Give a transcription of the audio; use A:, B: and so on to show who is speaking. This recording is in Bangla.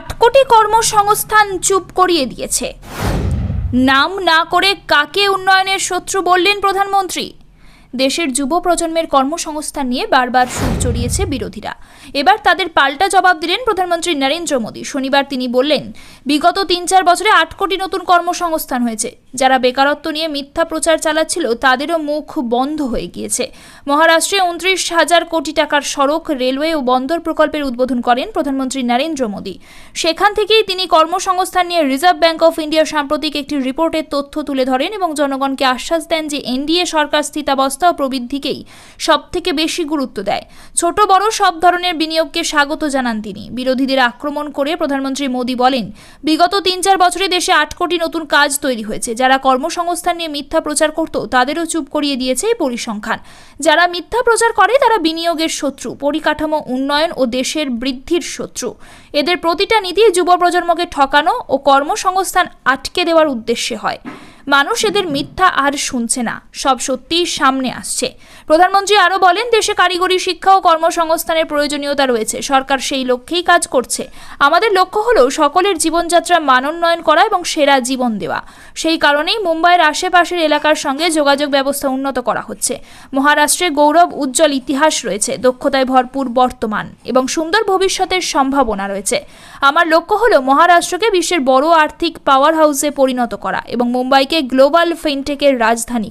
A: আট কোটি কর্মসংস্থান চুপ করিয়ে দিয়েছে। নাম না করে কাকে উন্নয়নের শত্রু বললেন প্রধানমন্ত্রী? দেশের যুব প্রজন্মের কর্মসংস্থান নিয়ে বারবার সুর চড়িয়েছে বিরোধীরা। এবার তাদের পাল্টা জবাব দিলেন প্রধানমন্ত্রী নরেন্দ্র মোদী। শনিবার তিনি বললেন, বিগত তিন চার বছরে আট কোটি নতুন কর্মসংস্থান হয়েছে। যারা বেকারত্ব নিয়ে মিথ্যা প্রচার চালাচ্ছিল, তাদেরও মুখ বন্ধ হয়ে গিয়েছে। মহারাষ্ট্রে উনত্রিশ হাজার কোটি টাকার সড়ক, রেলওয়ে ও বন্দর প্রকল্পের উদ্বোধন করেন প্রধানমন্ত্রী নরেন্দ্র মোদী। সেখান থেকেই তিনি কর্মসংস্থান নিয়ে রিজার্ভ ব্যাংক অফ ইন্ডিয়ার সাম্প্রতিক একটি রিপোর্টের তথ্য তুলে ধরেন এবং জনগণকে আশ্বাস দেন যে এনডিএ সরকার স্থিতাবস্থা ও প্রবৃদ্ধিকেই সব থেকে বেশি গুরুত্ব দেয়। ছোট বড় সব ধরনের বিনিয়োগকে স্বাগত জানান তিনি। বিরোধীদের আক্রমণ করে প্রধানমন্ত্রী মোদী বলেন, বিগত তিন চার বছরে দেশে আট কোটি নতুন কাজ তৈরি হয়েছে। যারা কর্মসংস্থান নিয়ে মিথ্যা প্রচার করত, তাদেরও চুপ করিয়ে দিয়েছে এই পরিসংখ্যান। যারা মিথ্যা প্রচার করে, তারা বিনিয়োগের শত্রু। পরিকাঠামো উন্নয়ন ও দেশের বৃদ্ধির শত্রু। এদের প্রতিটা নীতি যুব প্রজন্মকে ঠকানো ও কর্মসংস্থান আটকে দেওয়ার উদ্দেশ্যে হয়। মানুষ এদের মিথ্যা আর শুনছে না। সব সত্যিই সামনে আসছে। প্রধানমন্ত্রী আরও বলেন, দেশে কারিগরি শিক্ষা ও কর্মসংস্থানের প্রয়োজনীয়তা রয়েছে। সরকার সেই লক্ষ্যেই কাজ করছে। আমাদের লক্ষ্য হলো সকলের জীবনযাত্রা মানোন্নয়ন করা এবং সেরা জীবন দেওয়া। সেই কারণেই মুম্বাইয়ের আশেপাশের এলাকার সঙ্গে যোগাযোগ ব্যবস্থা উন্নত করা হচ্ছে। মহারাষ্ট্রে গৌরব উজ্জ্বল ইতিহাস রয়েছে, দক্ষতায় ভরপুর বর্তমান এবং সুন্দর ভবিষ্যতের সম্ভাবনা রয়েছে। আমার লক্ষ্য হলো মহারাষ্ট্রকে বিশ্বের বড় আর্থিক পাওয়ার হাউসে পরিণত করা এবং মুম্বাইকে গ্লোবাল ফিনটেকের রাজধানী